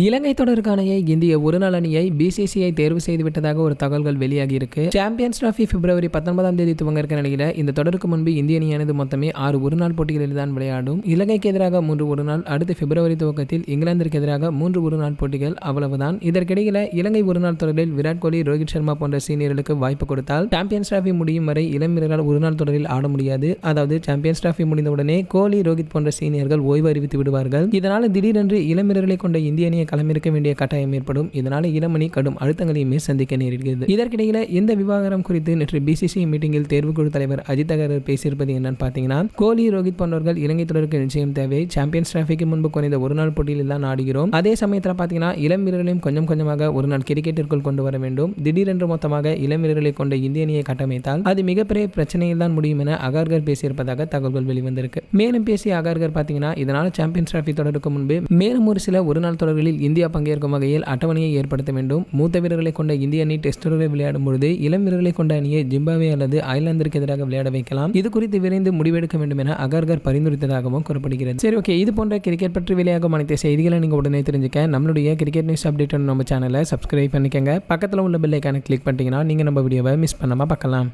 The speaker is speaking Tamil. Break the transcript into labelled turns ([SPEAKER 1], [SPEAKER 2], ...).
[SPEAKER 1] இலங்கை தொடருக்கான இந்திய ஒருநாள் அணியை பிசிசிஐ தேர்வு செய்துவிட்டதாக ஒரு தகவல்கள் வெளியாகி இருக்கு சாம்பியன்ஸ் டிராஃபி பிப்ரவரி பத்தொன்பதாம் தேதி துவங்க இருக்க நிலையில இந்த தொடருக்கு முன்பு இந்திய அணியானது மொத்தமே ஆறு ஒருநாள் போட்டிகளில் தான் விளையாடும். இலங்கைக்கு எதிராக மூன்று ஒரு நாள் அடுத்து பிப்ரவரி துவக்கத்தில் இங்கிலாந்திற்கு எதிராக மூன்று ஒரு நாள் போட்டிகள் அவ்வளவுதான். இதற்கிடையில இலங்கை ஒருநாள் தொடரில் விராட் கோலி ரோஹித் சர்மா போன்ற சீனியர்களுக்கு வாய்ப்பு கொடுத்தால் சாம்பியன்ஸ் டிராஃபி முடியும் வரை இளம் வீரர்கள் ஒருநாள் தொடரில் ஆட முடியாது. அதாவது சாம்பியன்ஸ் டிராஃபி முடிந்தவுடனே கோலி ரோஹித் போன்ற சீனியர்கள் ஓய்வு அறிவித்து விடுவார்கள். இதனால் திடீரென்று இளம் வீரர்களை கொண்ட இந்திய அணியை களமிறக்க வேண்டிய கட்டாயம் ஏற்படும். இதனால் இளமணி கடும் அழுத்தங்களையுமே சந்திக்க நேரிடுகிறது. இதற்கிடையில் இந்த விவகாரம் குறித்து நேற்று பிசிசி மீட்டிங்கில் தேர்வுக்குழு தலைவர் அஜித் அகர் பேசியிருப்பது என்னன்னு பார்த்தீங்கன்னா கோலி ரோஹித் போன்றவர்கள் இலங்கை தொடருக்கு நிச்சயம் தேவை. சாம்பியன்ஸ் டிராஃபிக்கு முன்பு குறைந்த ஒரு நாள் போட்டியில் தான் ஆடுகிறோம். அதே சமயத்தில் பார்த்தீங்கன்னா இளம் வீரர்களையும் கொஞ்சம் கொஞ்சமாக ஒரு நாள் கிரிக்கெட்டிற்குள் கொண்டு வர வேண்டும். திடீரென்று மொத்தமாக இளம் வீரர்களை கொண்ட இந்திய அணியை கட்டமைத்தால் அது மிகப்பெரிய பிரச்சனையில் தான் முடியும் என அகர்கர் பேசியிருப்பதாக தகவல்கள் வெளிவந்திருக்கு. மேலும் பேசிய அகர்கர் பார்த்தீங்கன்னா இதனால் சாம்பியன்ஸ் டிராஃபி தொடருக்கு முன்பு மேலும் ஒரு சில ஒரு நாள் தொடர்களில் இந்தியா பங்கேற்கும் வகையில் அட்டவணையை ஏற்படுத்த வேண்டும். மூத்த வீரர்களை கொண்ட இந்திய அணி டெஸ்ட் தொடரை விளையாடும் பொழுது இளம் வீரர்களை கொண்ட அணியை ஜிம்பாவே அல்லது ஐலாந்திற்கு எதிராக விளையாட வைக்கலாம். இது குறித்து விரைந்து முடிவெடுக்க வேண்டும் என அகர்கர் பரிந்துரைத்ததாகவும் கூறப்படுகிறது. சரி ஓகே. இது போன்ற கிரிக்கெட் பற்றி வெளியாகும் அனைத்து செய்திகளை நீங்கள் உடனே தெரிஞ்சுக்க. நம்மளுடைய கிரிக்கெட் நியூஸ் அப்டேட் நம்ம சேனலை சப்ஸ்கிரைப் பண்ணிக்கங்க. பக்கத்தில் உள்ள பெல்லைக்கான கிளிக் பண்ணிட்டீங்கன்னா நீங்கள் நம்ம வீடியோவை மிஸ் பண்ணாமல் பார்க்கலாம்.